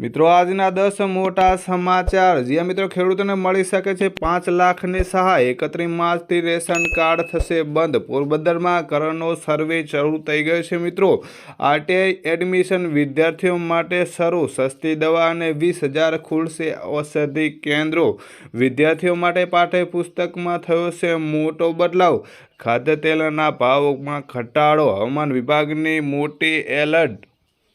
મિત્રો, આજના દસ મોટા સમાચાર. જ્યાં મિત્રો, ખેડૂતોને મળી શકે છે પાંચ લાખની સહાય. એકત્રીસ માર્ચથી રેશન કાર્ડ થશે બંધ. પોરબંદરમાં કરનો સર્વે શરૂ થઈ ગયો છે મિત્રો. આરટીઆઈ એડમિશન વિદ્યાર્થીઓ માટે શરૂ. સસ્તી દવા અને વીસ હજાર ખુલશે ઔષધિ કેન્દ્રો. વિદ્યાર્થીઓ માટે પાઠ્યપુસ્તકમાં થયો છે મોટો બદલાવ. ખાદ્ય તેલના ભાવમાં ઘટાડો. હવામાન વિભાગની મોટી એલર્ટ.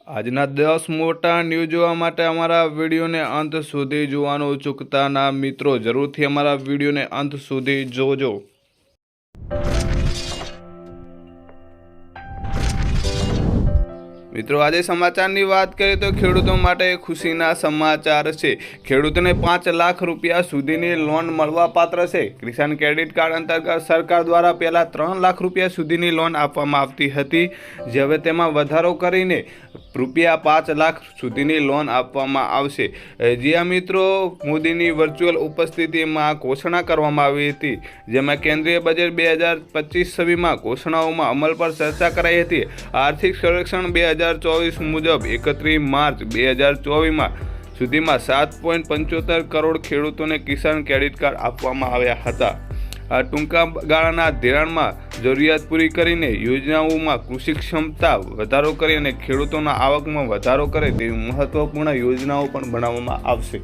આજના દસ મોટા ન્યૂઝ જોવા માટે અમારા વિડીયોને અંત સુધી જોવાનું ચૂકતા મિત્રો, જરૂરથી અમારા વિડીયોને અંત સુધી જોજો. મિત્રો, આજે સમાચારની વાત કરીએ તો ખેડૂતો માટે ખુશીના સમાચાર છે. ખેડૂતોને પાંચ લાખ રૂપિયા સુધીની લોન મળવા પાત્ર છે. કિસાન ક્રેડિટ કાર્ડ અંતર્ગત સરકાર દ્વારા પહેલાં ત્રણ લાખ રૂપિયા સુધીની લોન આપવામાં આવતી હતી. જે હવે તેમાં વધારો કરીને રૂપિયા પાંચ લાખ સુધીની લોન આપવામાં આવશે. જ્યાં મિત્રો, મોદીની વર્ચ્યુઅલ ઉપસ્થિતિમાં ઘોષણા કરવામાં આવી હતી. જેમાં કેન્દ્રીય બજેટ બે હજાર પચીસ છવ્વીસમાં ઘોષણાઓમાં અમલ પર ચર્ચા કરાઈ હતી. આર્થિક સંરક્ષણ બે હજાર ચોવીસ મુજબ એકત્રીસ માર્ચ બે હજાર ચોવીસમાં સુધીમાં સાત પોઈન્ટ પંચોતેર કરોડ ખેડૂતોને કિસાન ક્રેડિટ કાર્ડ આપવામાં આવ્યા હતા. આ ટૂંકા ગાળાના ધિરાણમાં જરૂરિયાત પૂરી કરીને યોજનાઓમાં કૃષિ ક્ષમતા વધારો કરી અને ખેડૂતોના આવકમાં વધારો કરે તેવી મહત્વપૂર્ણ યોજનાઓ પણ બનાવવામાં આવશે.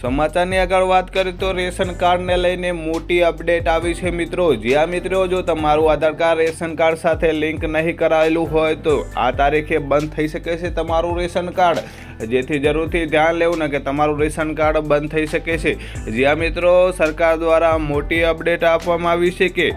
સમાચારની આગળ વાત કરીએ તો રેશન કાર્ડને લઈને મોટી અપડેટ આવી છે મિત્રો. જ્યાં મિત્રો, જો તમારું આધાર કાર્ડ, રેશન કાર્ડ સાથે લિંક નહીં કરાયેલું હોય તો આ તારીખે બંધ થઈ શકે છે તમારું રેશન કાર્ડ. જેથી જરૂરથી ધ્યાન લેવું ને કે તમારું રેશન કાર્ડ બંધ થઈ શકે છે. જ્યાં મિત્રો, સરકાર દ્વારા મોટી અપડેટ આપવામાં આવી છે કે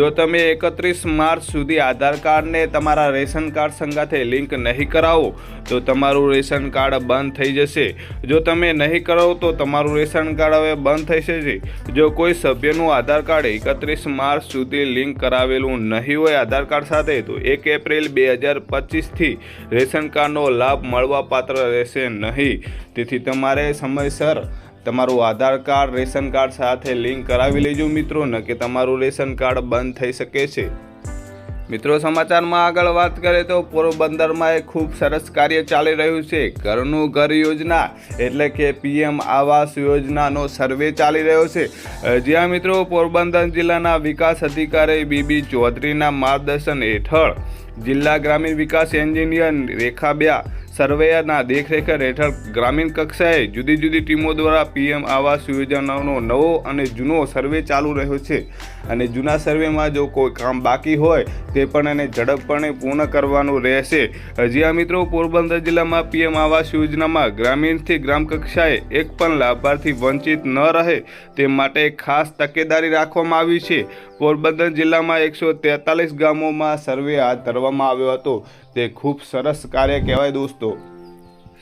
જો તમે એકત્રીસ માર્ચ સુધી આધાર કાર્ડને તમારા રેશન કાર્ડ સંગાથે લિંક નહીં કરાવો, તો તમારું રેશન કાર્ડ બંધ થઈ જશે. જો તમે નહીં કરાવો, તો તમારું રેશન કાર્ડ હવે બંધ થઈ જશે જો. કોઈ સભ્યનું આધાર કાર્ડ એકત્રીસ માર્ચ સુધી લિંક કરાવેલું નહીં હોય આધાર કાર્ડ સાથે, તો એક એપ્રિલ બે હજાર પચીસથી રેશન કાર્ડનો લાભ મળવાપાત્ર રહેશે નહીં. તેથી તમારે સમયસર તમારું આધાર કાર્ડ, રેશન કાર્ડ સાથે લિંક કરાવી લેજો મિત્રો ન કે તમારું રેશન કાર્ડ બંધ થઈ શકે છે. મિત્રો, સમાચારમાં આગળ વાત કરીએ તો પોરબંદરમાં એક ખૂબ સરસ કાર્ય ચાલી રહ્યું છે. ઘરનું ઘર યોજના, એટલે કે પીએમ આવાસ યોજનાનો સર્વે ચાલી રહ્યો છે. જ્યાં મિત્રો, પોરબંદર જિલ્લાના વિકાસ અધિકારી બીબી ચૌધરીના માર્ગદર્શન હેઠળ જિલ્લા ગ્રામીણ વિકાસ એન્જિનિયર રેખાબ્યા સર્વેયરના દેખરેખ હેઠળ ગ્રામીણ કક્ષાએ જુદી જુદી ટીમો દ્વારા પીએમ આવાસ યોજનાનો નવો અને જૂનો સર્વે ચાલુ રહ્યો છે. અને જૂના સર્વેમાં જો કોઈ કામ બાકી હોય, તે પણ એને ઝડપપણે પૂર્ણ કરવાનું રહેશે. હજી આ મિત્રો, પોરબંદર જિલ્લામાં પીએમ આવાસ યોજનામાં ગ્રામીણથી ગ્રામ કક્ષાએ એક પણ લાભાર્થી વંચિત ન રહે, તે માટે ખાસ તકેદારી રાખવામાં આવી છે. પોરબંદર જિલ્લામાં એકસો તેતાલીસ ગામોમાં સર્વે હાથ ધરવામાં આવ્યો હતો. તે ખૂબ સરસ કાર્ય કહેવાય દોસ્તો.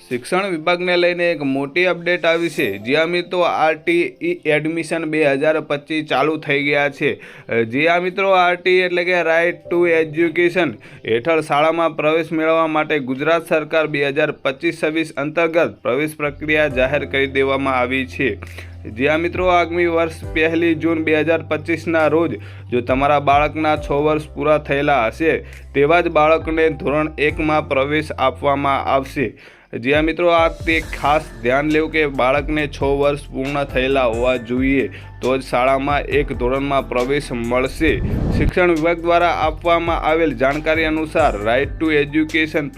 શિક્ષણ વિભાગને લઈને એક મોટી અપડેટ આવી છે. જ્યાં મિત્રો આરટી એડમિશન બે હજાર પચીસ ચાલુ થઈ ગયા છે. જ્યાં મિત્રો આરટી એટલે કે રાઇટ ટુ એજ્યુકેશન હેઠળ શાળામાં પ્રવેશ મેળવવા માટે ગુજરાત સરકાર બે હજાર પચીસ છવ્વીસ અંતર્ગત પ્રવેશ પ્રક્રિયા જાહેર કરી દેવામાં આવી છે. જ્યાં મિત્રો આગામી વર્ષ પહેલી જૂન બે હજાર પચીસના રોજ જો તમારા બાળકના છ વર્ષ પૂરા થયેલા હશે, તેવા જ બાળકને ધોરણ એકમાં પ્રવેશ આપવામાં આવશે. જ્યાં મિત્રો આ તે ખાસ ધ્યાન લેવું કે બાળકને છ વર્ષ પૂર્ણ થયેલા હોવા જોઈએ, તો જ શાળામાં એક ધોરણમાં પ્રવેશ મળશે. શિક્ષણ વિભાગ દ્વારા આપવામાં આવેલ જાણકારી અનુસાર રાઇટ ટુ એજ્યુકેશન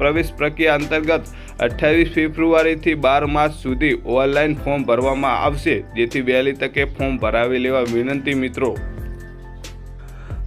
પ્રવેશ પ્રક્રિયા અંતર્ગત અઠ્ઠાવીસ ફેબ્રુઆરીથી બાર માર્ચ સુધી ઓનલાઈન ફોર્મ ભરવામાં આવશે, જેથી વહેલી તકે ફોર્મ ભરાવી લેવા વિનંતી મિત્રો.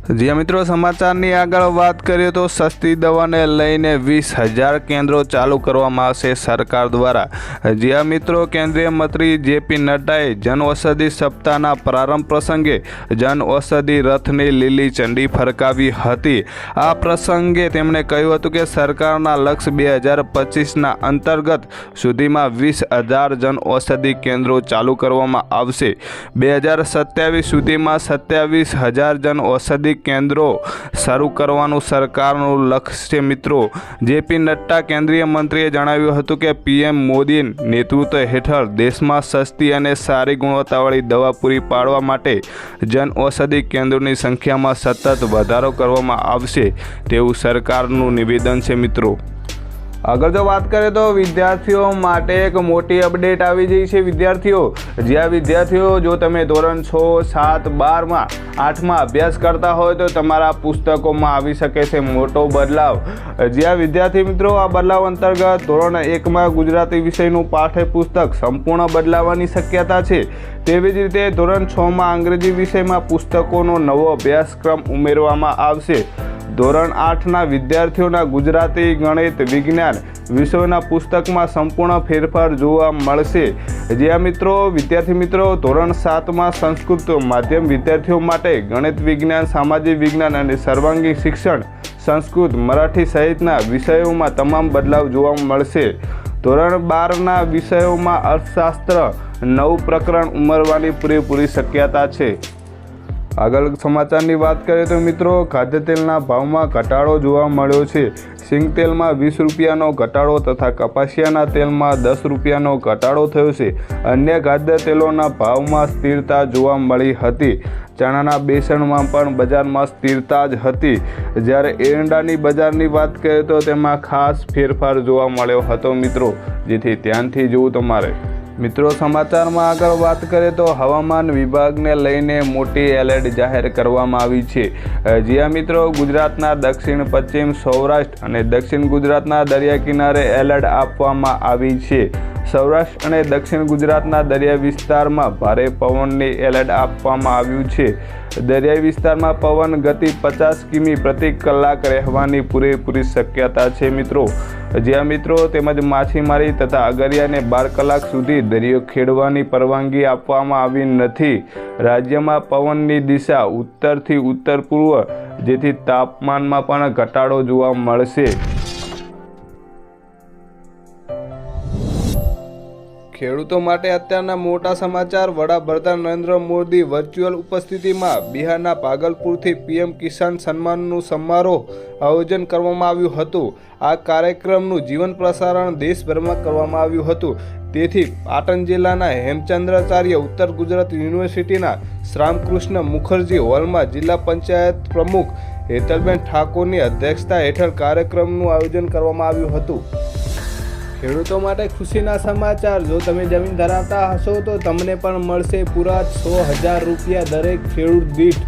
જ્યાં મિત્રો, સમાચારની આગળ વાત કરીએ તો સસ્તી દવાને લઈને વીસ હજાર કેન્દ્રો ચાલુ કરવામાં આવશે સરકાર દ્વારા. જ્યાં મિત્રો, કેન્દ્રીય મંત્રી જેપી નડ્ડાએ જન ઔષધિ સપ્તાહના પ્રારંભ પ્રસંગે જન ઔષધિ રથની લીલી ચંડી ફરકાવી હતી. આ પ્રસંગે તેમણે કહ્યું હતું કે સરકારના લક્ષ્ય બે હજાર પચીસના અંતર્ગત સુધીમાં વીસ હજાર જન ઔષધિ કેન્દ્રો ચાલુ કરવામાં આવશે. બે હજાર સત્યાવીસ સુધીમાં સત્યાવીસ હજાર જન ઔષધિ કેન્દ્રો શરૂ કરવાનું સરકારનું લક્ષ્ય છે મિત્રો. જેપી નડ્ડા કેન્દ્રીય મંત્રીએ જણાવ્યું હતું કે પીએમ મોદી નેતૃત્વ હેઠળ દેશમાં સસ્તી અને સારી ગુણવત્તાવાળી દવા પૂરી પાડવા માટે જન ઔષધિ કેન્દ્રોની સંખ્યામાં સતત વધારો કરવામાં આવશે તેવું સરકારનું નિવેદન છે મિત્રો. આગળ જો વાત કરીએ તો વિદ્યાર્થીઓ માટે એક મોટી અપડેટ આવી ગઈ છે વિદ્યાર્થીઓ. જ્યાં વિદ્યાર્થીઓ જો તમે ધોરણ છ, સાત, બારમાં, આઠમાં અભ્યાસ કરતા હોય તો તમારા પુસ્તકોમાં આવી શકે છે મોટો બદલાવ. જ્યાં વિદ્યાર્થી મિત્રો આ બદલાવ અંતર્ગત ધોરણ એકમાં ગુજરાતી વિષયનું પાઠ્યપુસ્તક સંપૂર્ણ બદલાવાની શક્યતા છે. તેવી જ રીતે ધોરણ છમાં અંગ્રેજી વિષયમાં પુસ્તકોનો નવો અભ્યાસક્રમ ઉમેરવામાં આવશે. ધોરણ આઠના વિદ્યાર્થીઓના ગુજરાતી ગણિત, વિજ્ઞાન વિષયોના પુસ્તકમાં સંપૂર્ણ ફેરફાર જોવા મળશે. જ્યાં મિત્રો, વિદ્યાર્થી મિત્રો, ધોરણ સાતમાં સંસ્કૃત માધ્યમ વિદ્યાર્થીઓ માટે ગણિત વિજ્ઞાન, સામાજિક વિજ્ઞાન અને સર્વાંગી શિક્ષણ, સંસ્કૃત, મરાઠી સહિતના વિષયોમાં તમામ બદલાવ જોવા મળશે. ધોરણ બારના વિષયોમાં અર્થશાસ્ત્ર નવું પ્રકરણ ઉમેરવાની પૂરેપૂરી શક્યતા છે. આગળ સમાચારની વાત કરીએ તો મિત્રો ખાદ્ય તેલના ભાવમાં ઘટાડો જોવા મળ્યો છે. સિંગ તેલમાં વીસ રૂપિયાનો ઘટાડો તથા કપાસિયાના તેલમાં દસ રૂપિયાનો ઘટાડો થયો છે. અન્ય ખાદ્ય તેલોના ભાવમાં સ્થિરતા જોવા મળી હતી. ચણાના બેસણમાં પણ બજારમાં સ્થિરતા જ હતી. જ્યારે એરંડાની બજારની વાત કરીએ તો તેમાં ખાસ ફેરફાર જોવા મળ્યો હતો મિત્રો. જેથી ધ્યાનથી જોવું તમારે. મિત્રો, સમાચારમાં આગળ વાત કરીએ તો હવામાન વિભાગને લઈને મોટી એલર્ટ જાહેર કરવામાં આવી છે. જ્યાં મિત્રો, ગુજરાતના દક્ષિણ, પશ્ચિમ સૌરાષ્ટ્ર અને દક્ષિણ ગુજરાતના દરિયા કિનારે એલર્ટ આપવામાં આવી છે. સૌરાષ્ટ્ર અને દક્ષિણ ગુજરાતના દરિયા વિસ્તારમાં ભારે પવનની એલર્ટ આપવામાં આવ્યું છે. દરિયાઈ વિસ્તારમાં પવન ગતિ પચાસ કિમી પ્રતિ કલાક રહેવાની પૂરેપૂરી શક્યતા છે મિત્રો. જ્યાં મિત્રો તેમજ માછીમારી તથા અગરિયાને બાર કલાક સુધી દરિયો ખેડવાની પરવાનગી આપવામાં આવી નથી. રાજ્યમાં પવનની દિશા ઉત્તરથી ઉત્તર પૂર્વ, જેથી તાપમાનમાં પણ ઘટાડો જોવા મળશે. ખેડૂતો માટે અત્યારના મોટા સમાચાર. વડાપ્રધાન નરેન્દ્ર મોદી વર્ચ્યુઅલ ઉપસ્થિતિમાં બિહારના પાગલપુરથી પીએમ કિસાન સન્માનનું સમારોહ આયોજન કરવામાં આવ્યું હતું. આ કાર્યક્રમનું જીવન પ્રસારણ દેશભરમાં કરવામાં આવ્યું હતું. તેથી પાટણ જિલ્લાના હેમચંદ્રાચાર્ય ઉત્તર ગુજરાત યુનિવર્સિટીના શ્રામકૃષ્ણ મુખર્જી હોલમાં જિલ્લા પંચાયત પ્રમુખ હેતલબેન ઠાકોરની અધ્યક્ષતા હેઠળ કાર્યક્રમનું આયોજન કરવામાં આવ્યું હતું. ખેડૂતો માટે ખુશીના સમાચાર. જો તમે જમીન ધરાવતા હશો તો તમને પણ મળશે પૂરા છ હજાર રૂપિયા દરેક ખેડૂત દીઠ.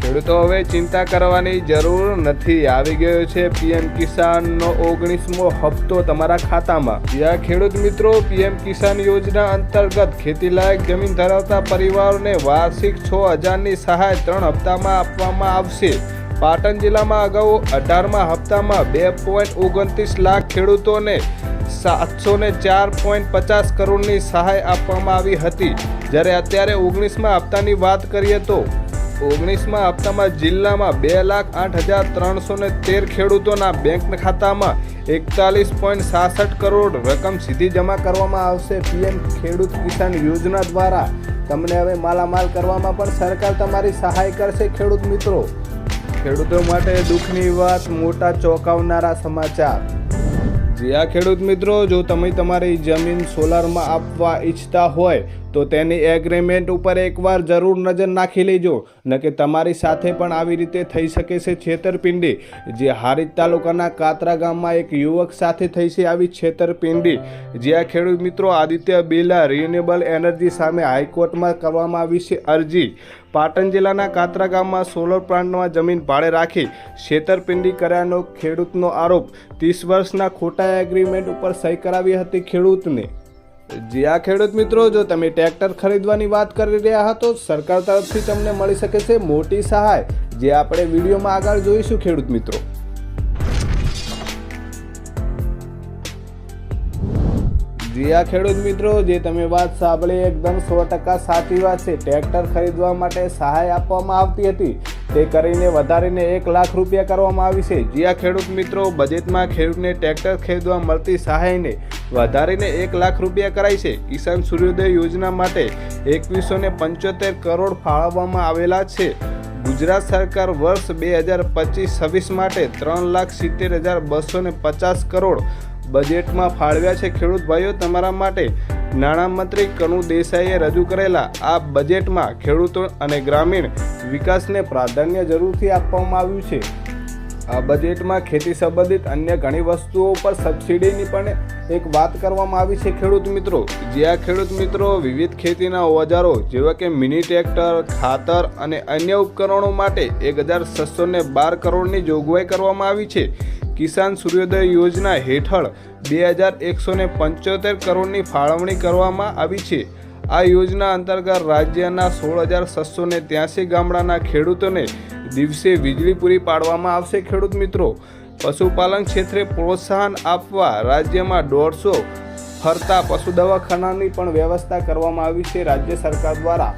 ખેડૂતો હવે ચિંતા કરવાની જરૂર નથી. આવી ગયો છે પીએમ કિસાનનો ઓગણીસમો હપ્તો તમારા ખાતામાં. જ્યાં ખેડૂત મિત્રો, પીએમ કિસાન યોજના અંતર્ગત ખેતીલાયક જમીન ધરાવતા પરિવારોને વાર્ષિક છ હજારની સહાય ત્રણ હપ્તામાં આપવામાં આવશે. પાટણ જિલ્લામાં અગાઉ અઢારમા હપ્તામાં બે પોઈન્ટ ઓગણત્રીસ લાખ ખેડૂતોને સાતસો ને ચાર પોઈન્ટ પચાસ કરોડની સહાય આપવામાં આવી હતી. જ્યારે અત્યારે ઓગણીસમાં હપ્તાની વાત કરીએ તો ઓગણીસમાં હપ્તામાં જિલ્લામાં બે લાખ આઠ હજાર ત્રણસો ને તેર ખેડૂતોના બેંક ખાતામાં એકતાલીસ પોઈન્ટ સાસઠ કરોડ રકમ સીધી જમા કરવામાં આવશે. પીએમ ખેડૂત કિસાન યોજના દ્વારા તમને હવે માલામાલ કરવામાં પણ સરકાર તમારી સહાય કરશે ખેડૂત મિત્રો. ખેડૂતો માટે દુઃખની વાત, મોટા ચોંકાવનારા સમાચાર. જ્યાં ખેડૂત મિત્રો, જો તમે તમારી જમીન સોલારમાં આપવા ઈચ્છતા હોય, તો તેની એગ્રીમેન્ટ ઉપર એકવાર જરૂર નજર નાખી લેજો. ન કે તમારી સાથે પણ આવી રીતે થઈ શકે છે છેતરપિંડી. જે હારીજ તાલુકાના કાતરા ગામમાં એક યુવક સાથે થઈ છે આવી છેતરપિંડી. જ્યાં ખેડૂત મિત્રો, આદિત્ય બિરલા રિન્યુએબલ એનર્જી સામે હાઈકોર્ટમાં કરવામાં આવી છે અરજી. પાટણ જિલ્લાના કાતરા ગામમાં સોલર પ્લાન્ટમાં જમીન ભાડે રાખી છેતરપિંડી કર્યાનો ખેડૂતનો આરોપ. ત્રીસ વર્ષના ખોટા એગ્રીમેન્ટ ઉપર સહી કરાવી હતી ખેડૂતને. જી આ ખેડૂત મિત્રો, જો તમે ટ્રેક્ટર ખરીદવાની વાત કરી રહ્યા હતો સરકાર તરફથી તમને મળી શકે છે મોટી સહાય. જે આપણે વિડીયોમાં આગળ જોઈશું ખેડૂત મિત્રો. જી આ ખેડૂત મિત્રો, જે તમે વાત સાંભળી, એકદમ સો ટકા સાચી વાત છે. ટ્રેક્ટર ખરીદવા માટે સહાય આપવામાં આવતી હતી. તે કરીને વધારીને એક લાખ રૂપિયા કરવામાં આવી છે. જી આ ખેડૂત મિત્રો, બજેટમાં ખેડૂતને ટ્રેક્ટર ખરીદવા મળતી સહાયને વધારીને એક લાખ રૂપિયા કરાઈ છે. કિસાન સૂર્યોદય યોજના માટે એકવીસો ને પંચોતેર કરોડ ફાળવવામાં આવેલા છે. ગુજરાત સરકાર વર્ષ બે હજાર પચીસ છવ્વીસ માટે ત્રણ લાખ સિત્તેર હજાર બસો ને પચાસ કરોડ બજેટમાં ફાળવ્યા છે ખેડૂત ભાઈઓ તમારા માટે. નાણામંત્રી કનુ દેસાઈએ રજૂ કરેલા આ બજેટમાં ખેડૂતો અને ગ્રામીણ વિકાસને પ્રાધાન્ય જરૂરથી આપવામાં આવ્યું છે. આ બજેટમાં ખેતી સંબંધિત અન્ય ઘણી વસ્તુઓ પર સબસિડીની પણ એક વાત કરવામાં આવી છે ખેડૂત મિત્રો. જ્યાં ખેડૂત મિત્રો વિવિધ ખેતીના ઓજારો જેવા કે મિની ટ્રેક્ટર, ખાતર અને અન્ય ઉપકરણો માટે એક હજાર છસો બાર કરોડની જોગવાઈ કરવામાં આવી છે. કિસાન સૂર્યોદય યોજના હેઠળ બે હજાર એકસો પંચોતેર કરોડની ફાળવણી કરવામાં આવી છે. આ યોજના અંતર્ગત રાજ્યના સોળ હજાર છસો ને ત્યાસી ગામડાના ખેડૂતોને દિવસે વીજળી પૂરી પાડવામાં આવશે. ખેડૂત મિત્રો, પશુપાલન ક્ષેત્રે પ્રોત્સાહન આપવા રાજ્યમાં દોઢસો ફરતા પશુ દવાખાનાની પણ વ્યવસ્થા કરવામાં આવી છે. રાજ્ય સરકાર દ્વારા